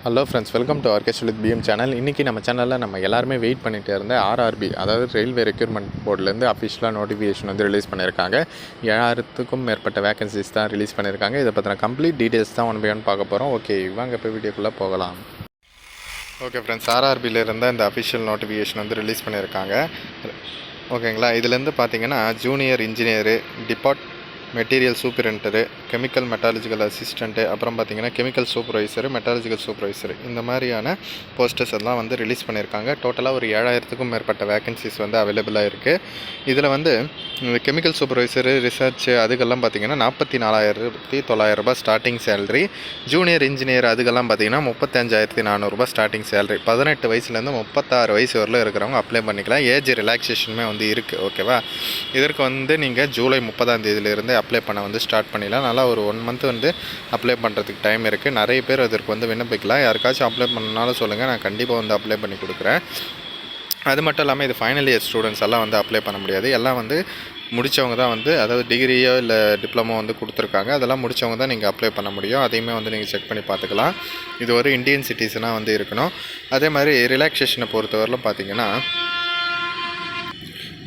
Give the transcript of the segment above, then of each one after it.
Hello friends welcome to orchest with PM channel இன்றைக்கி நம்ம சேனலில் நம்ம எல்லாருமே வெயிட் பண்ணிட்டு இருந்த ஆர்ஆர்பி அதாவது ரயில்வே ரெக்யூர்மெண்ட் போர்ட்லேருந்து அஃபிஷியலாக நோட்டிஃபிகேஷன் வந்து ரிலீஸ் பண்ணியிருக்காங்க ஏழாயிரத்துக்கும் மேற்பட்ட வேகன்சிஸ் தான் ரிலீஸ் பண்ணியிருக்காங்க இதை பற்றின கம்ப்ளீட் டீட்டெயில்ஸ் தான் ஒன் பை ஒன் பார்க்க போகிறோம் ஓகே வாங்க இப்போ வீடியோக்குள்ளே போகலாம். ஓகே ஃப்ரெண்ட்ஸ் ஆர்ஆர்பியில் இருந்த இந்த அஃபிஷியல் நோட்டிஃபிகேஷன் வந்து ரிலீஸ் பண்ணியிருக்காங்க ஓகேங்களா இதுலேருந்து பார்த்தீங்கன்னா junior engineer departmental superintendent chemical metallurgical assistant அப்புறம் பார்த்தீங்கன்னா கெமிக்கல் சூப்பர்வைசரு மெட்டாலஜிக்கல் சூப்பர்வைசர். இந்த மாதிரியான போஸ்டர்ஸ் எல்லாம் வந்து ரிலீஸ் பண்ணியிருக்காங்க. டோட்டலாக ஒரு ஏழாயிரத்துக்கும் மேற்பட்ட வேகன்சிஸ் வந்து அவைலபிளாக இருக்குது இதில் வந்து இந்த கெமிக்கல் சூப்பர்வைசரு ரிசர்ச் அதுக்கெல்லாம் பார்த்தீங்கன்னா நாற்பத்தி நாலாயிரத்தி தொள்ளாயிரம் ரூபாய் ஸ்டார்டிங் சேலரி ஜூனியர் இன்ஜினியர் அதுக்கெல்லாம் பார்த்தீங்கன்னா முப்பத்தஞ்சாயிரத்தி நானூறுரூபா ஸ்டார்டிங் சேலரி பதினெட்டு வயசுலேருந்து முப்பத்தாறு வயசு வரலும் இருக்கிறவங்க அப்ளை பண்ணிக்கலாம். ஏஜ் ரிலாக்ஸேஷனுமே வந்து இருக்குது ஓகேவா இதற்கு வந்து நீங்கள் ஜூலை முப்பதாம் தேதியிலிருந்து அப்ளை பண்ண வந்து ஸ்டார்ட் பண்ணிடலாம். நல்லா ஒரு ஒன் மந்த் வந்து அப்ளை பண்ணுறதுக்கு டைம் இருக்குது நிறைய பேர் அதற்கு வந்து விண்ணப்பிக்கலாம். யாருக்காச்சும் அப்ளை பண்ணனாலும் சொல்லுங்கள் நான் கண்டிப்பாக வந்து அப்ளை பண்ணி கொடுக்குறேன். அது மட்டும் இல்லாமல் இது ஃபைனல் இயர் ஸ்டூடெண்ட்ஸ் எல்லாம் வந்து அப்ளை பண்ண முடியாது. எல்லாம் வந்து முடித்தவங்க தான் வந்து அதாவது டிகிரியோ இல்லை டிப்ளமோ வந்து கொடுத்துருக்காங்க. அதெல்லாம் முடித்தவங்க தான் நீங்கள் அப்ளை பண்ண முடியும். அதையுமே வந்து நீங்கள் செக் பண்ணி பார்த்துக்கலாம். இது ஒரு இந்தியன் சிட்டிசனாக வந்து இருக்கணும். அதே மாதிரி ரிலாக்ஸேஷனை பொறுத்தவரையிலும் பார்த்தீங்கன்னா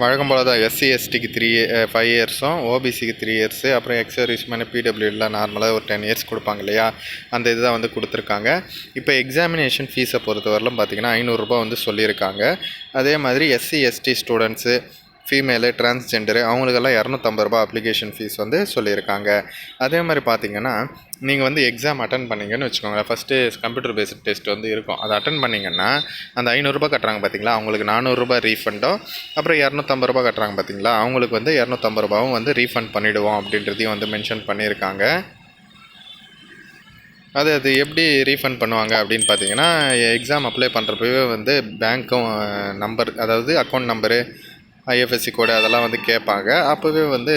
வழக்கம் போல் தான் எஸ்சி எஸ்டிக்கு த்ரீ ஃபைவ் இயர்ஸும் ஓபிசிக்கு த்ரீ இயர்ஸு அப்புறம் எக்ஸர்வீஸ்மேன் பிடபிள்யூலாம் நார்மலாக ஒரு டென் இயர்ஸ் கொடுப்பாங்க இல்லையா? அந்த இதுதான் வந்து கொடுத்துருக்காங்க. இப்போ எக்ஸாமினேஷன் ஃபீஸை பொறுத்தவரையிலும் பார்த்தீங்கன்னா ஐநூறுரூபா வந்து சொல்லியிருக்காங்க. அதே மாதிரி SC ST students female transgender அவங்களுக்கெல்லாம் இரநூத்தம்பது ரூபா அப்ளிகேஷன் ஃபீஸ் வந்து சொல்லியிருக்காங்க. அதே மாதிரி பார்த்தீங்கன்னா நீங்கள் வந்து எக்ஸாம் அட்டன் பண்ணீங்கன்னு வச்சுக்கோங்களேன். ஃபஸ்ட்டு கம்ப்யூட்டர் பேஸ்ட் டெஸ்ட் வந்து இருக்கும். அதை அட்டன் பண்ணிங்கன்னா அந்த ஐநூறுரூபா கட்டுறாங்க பார்த்தீங்களா? அவங்களுக்கு நானூறுரூபா ரீஃபண்டோ அப்புறம் இரநூத்தம்பது ரூபா கட்டுறாங்க பார்த்தீங்களா? அவங்களுக்கு வந்து இரநூத்தம்பது ரூபாவும் வந்து ரீஃபண்ட் பண்ணிவிடுவோம் அப்படின்றதையும் வந்து மென்ஷன் பண்ணியிருக்காங்க. அது அது எப்படி ரீஃபண்ட் பண்ணுவாங்க அப்படின்னு பார்த்தீங்கன்னா எக்ஸாம் அப்ளை பண்ணுறப்பவே வந்து பேங்க்கும் நம்பர் அதாவது அக்கௌண்ட் நம்பரு ஐஎஃப்எஸ்சி கோடு அதெல்லாம் வந்து கேட்பாங்க. அப்போவே வந்து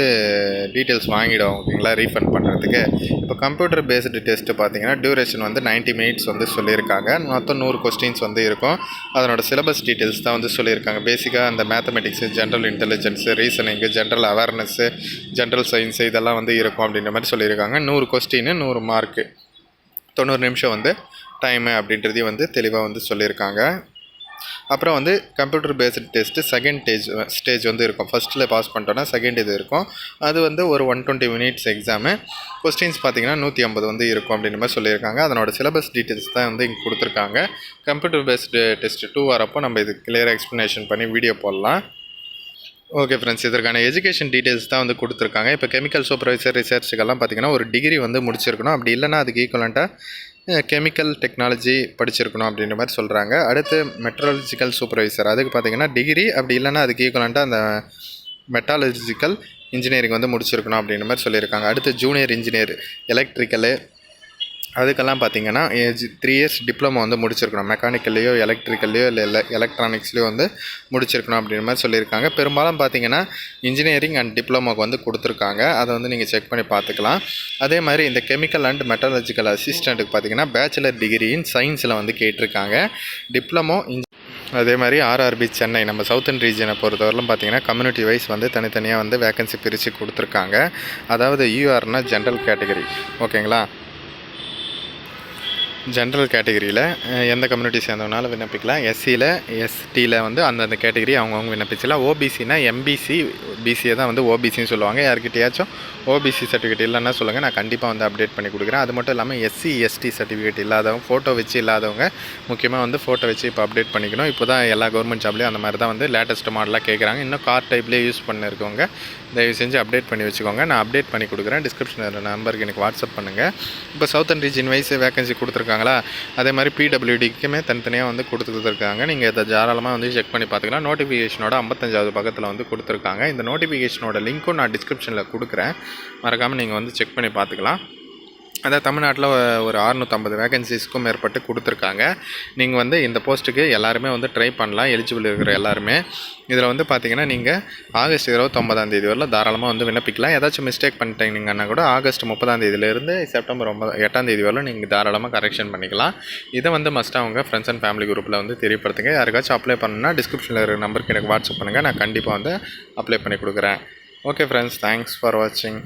டீட்டெயில்ஸ் வாங்கிடும் ஓகேங்களா ரீஃபண்ட் பண்ணுறதுக்கு இப்போ கம்ப்யூட்டர் பேஸ்டு டெஸ்ட்டு பார்த்தீங்கன்னா டியூரேஷன் வந்து 90 மினிட்ஸ் வந்து சொல்லியிருக்காங்க. மொத்தம் நூறு கொஸ்டின்ஸ் வந்து இருக்கும். அதனோட சிலபஸ் டீட்டெயில்ஸ் தான் வந்து சொல்லியிருக்காங்க. பேசிக்காக அந்த mathematics general intelligence reasoning general awareness general science இதெல்லாம் வந்து இருக்கும் அப்படின்ற மாதிரி சொல்லியிருக்காங்க. நூறு கொஸ்டின்னு நூறு மார்க்கு தொண்ணூறு நிமிஷம் வந்து டைமு அப்படின்றதையும் வந்து தெளிவாக வந்து சொல்லியிருக்காங்க. அப்புறம் வந்து computer based test second stage stage வந்து இருக்கும். ஃபஸ்ட்டில் பாஸ் பண்ணிட்டோன்னா செகண்ட் இது இருக்கும். அது வந்து ஒரு one twenty minutes exam questions பார்த்தீங்கன்னா நூற்றி ஐம்பது வந்து இருக்கும் அப்படின்ற மாதிரி சொல்லியிருக்காங்க. அதனோட சிலபஸ் டீட்டெயில்ஸ் தான் வந்து இங்கே கொடுத்துருக்காங்க. கம்ப்யூட்டர் பேஸ்டு டெஸ்ட்டு டூ வரப்போ நம்ம இது கிளியராக எக்ஸ்ப்ளனேஷன் பண்ணி வீடியோ போடலாம். ஓகே ஃப்ரெண்ட்ஸ் இதற்கான எஜுகேஷன் டீட்டெயில்ஸ் தான் வந்து கொடுத்துருக்காங்க. இப்போ கெமிக்கல் சூப்பர்வைசர் ரிசர்ச்சுக்கெல்லாம் பார்த்தீங்கன்னா ஒரு டிகிரி வந்து முடிச்சிருக்கணும். அப்படி இல்லைன்னா அதுக்கு ஈக்குவலண்ட்டாக கெமிக்கல் டெக்னாலஜி படிச்சிருக்கணும் அப்படின்ற மாதிரி சொல்கிறாங்க அடுத்து மெட்ரலஜிக்கல் சூப்பர்வைசர் அதுக்கு பார்த்தீங்கன்னா டிகிரி அப்படி இல்லைன்னா அதுக்கு ஈக்குவலண்ட்டாக அந்த மெட்டாலஜிக்கல் இன்ஜினியரிங் வந்து முடிச்சிருக்கணும் அப்படின்ற மாதிரி சொல்லியிருக்காங்க. அடுத்து ஜூனியர் இன்ஜினியர் எலக்ட்ரிக்கலு அதுக்கெல்லாம் பார்த்தீங்கன்னா ஏஜ் த்ரீ இயர்ஸ் டிப்ளமோ வந்து முடிச்சிருக்கணும். மெக்கானிக்கல்லையோ எலக்ட்ரிக்கல்லையோ இல்லை இல்லை எலக்ட்ரானிக்ஸ்லையோ வந்து முடிச்சிருக்கணும் அப்படின்ற மாதிரி சொல்லியிருக்காங்க. பெரும்பாலும் பார்த்தீங்கன்னா இன்ஜினியரிங் அண்ட் டிப்ளமோக்கு வந்து கொடுத்துருக்காங்க. அதை வந்து நீங்கள் செக் பண்ணி பார்த்துக்கலாம். அதே மாதிரி இந்த கெமிக்கல் அண்ட் மெட்டாலஜிக்கல் அசிஸ்டண்ட்டுக்கு பார்த்தீங்கன்னா பேச்சுலர் டிகிரி இன் சயின்ஸில் வந்து கேட்டிருக்காங்க. டிப்ளமோ அதே மாதிரி ஆர்ஆர்பி சென்னை நம்ம சவுத்தன் ரீஜனை பொறுத்தவரையிலும் பார்த்தீங்கன்னா கம்யூனிட்டி வைஸ் வந்து தனித்தனியாக வந்து வேகன்சி பிரித்து கொடுத்துருக்காங்க. அதாவது யூஆர்னா ஜென்ரல் கேட்டகரி ஓகேங்களா ஜென்ரல் கேட்டகரியில் எந்த கம்யூனிட்டி சேர்ந்தவனாலும் விண்ணப்பிக்கலாம். எஸ்சியில் எஸ்டியில் வந்து அந்தந்த கேட்டகரி அவங்கவுங்க விண்ணப்பிச்சலாம் ஓபிசினா எம்பிசி பிசியை தான் வந்து ஓபிசின்னு சொல்லுவாங்க. யார்கிட்டயாச்சும் ஓபிசி சர்டிஃபிகேட் இல்லைன்னா சொல்லுங்கள் நான் கண்டிப்பாக வந்து அப்டேட் பண்ணி கொடுக்குறேன். அது மட்டும் இல்லாமல் எஸ்சி எஸ்டி சர்டிஃபிகேட் இல்லாதவங்க ஃபோட்டோ வச்சு இல்லாதவங்க முக்கியமாக வந்து ஃபோட்டோ வச்சு இப்போ அப்டேட் பண்ணிக்கணும். இப்போ தான் எல்லா கவர்மெண்ட் ஜாப்லேயும் அந்த மாதிரி தான் வந்து லேட்டஸ்ட் மாடலாக கேட்குறாங்க இன்னும் கார் டைப்லேயே யூஸ் பண்ணிருக்கவங்க தயவு செஞ்சு அப்டேட் பண்ணி வச்சுக்கோங்க. நான் அப்டேட் பண்ணி கொடுக்குறேன். டிஸ்கிரிப்ஷனில் நம்பருக்கு எனக்கு வாட்ஸ்அப் பண்ணுங்கள் இப்போ சவுத்தன் ரீஜன் வைஸ் வேகன்சி கொடுத்துருக்காங்க. கொடுத்துருக்காங்களா? அதே மாதிரி பிடபிள்யூடிக்குமே தனித்தனியாக வந்து கொடுத்துருக்காங்க. நீங்கள் இதை தாராளமாக வந்து செக் பண்ணி பார்த்துக்கலாம் நோட்டிஃபிகேஷனோட ஐம்பத்தஞ்சாவது பக்கத்தில் வந்து கொடுத்துருக்காங்க. இந்த நோட்டிஃபிகேஷனோட லிங்க்கும் நான் டிஸ்கிரிப்ஷனில் கொடுக்குறேன். மறக்காமல் நீங்கள் வந்து செக் பண்ணி பார்த்துக்கலாம் அதான் தமிழ்நாட்டில் ஒரு அறுநூற்றம்பது வேகன்சிஸ்க்கும் மேற்பட்டு கொடுத்துருக்காங்க. நீங்கள் வந்து இந்த போஸ்ட்டுக்கு எல்லாருமே வந்து ட்ரை பண்ணலாம் எலிஜிபிள் இருக்கிற எல்லாருமே. இதில் வந்து பார்த்தீங்கன்னா நீங்கள் ஆகஸ்ட் இருபத்தொம்பதாம் தேதி வரல தாராளமாக வந்து விண்ணப்பிக்கலாம். ஏதாச்சும் மிஸ்டேக் பண்ணிட்டீங்கன்னா கூட ஆகஸ்ட் முப்பதாம் தேதியிலேருந்து செப்டம்பர் ஒன்பது எட்டாம் தேதி வரல நீங்கள் தாராளமாக கரெக்ஷன் பண்ணிக்கலாம். இதை வந்து மஸ்ட்டாக அவங்க ஃப்ரெண்ட்ஸ் அண்ட் ஃபேமிலி குரூப்பில் வந்து தெரியப்படுத்துங்க. யாருக்காச்சும் அப்ளை பண்ணணும்னா டிஸ்கிரிப்ஷனில் இருக்கிற நம்பருக்கு எனக்கு வாட்ஸ்அப் பண்ணுங்கள் நான் கண்டிப்பாக வந்து அப்ளை பண்ணி கொடுக்குறேன். ஓகே ஃப்ரெண்ட்ஸ் தேங்க்ஸ் ஃபார் வாட்சிங்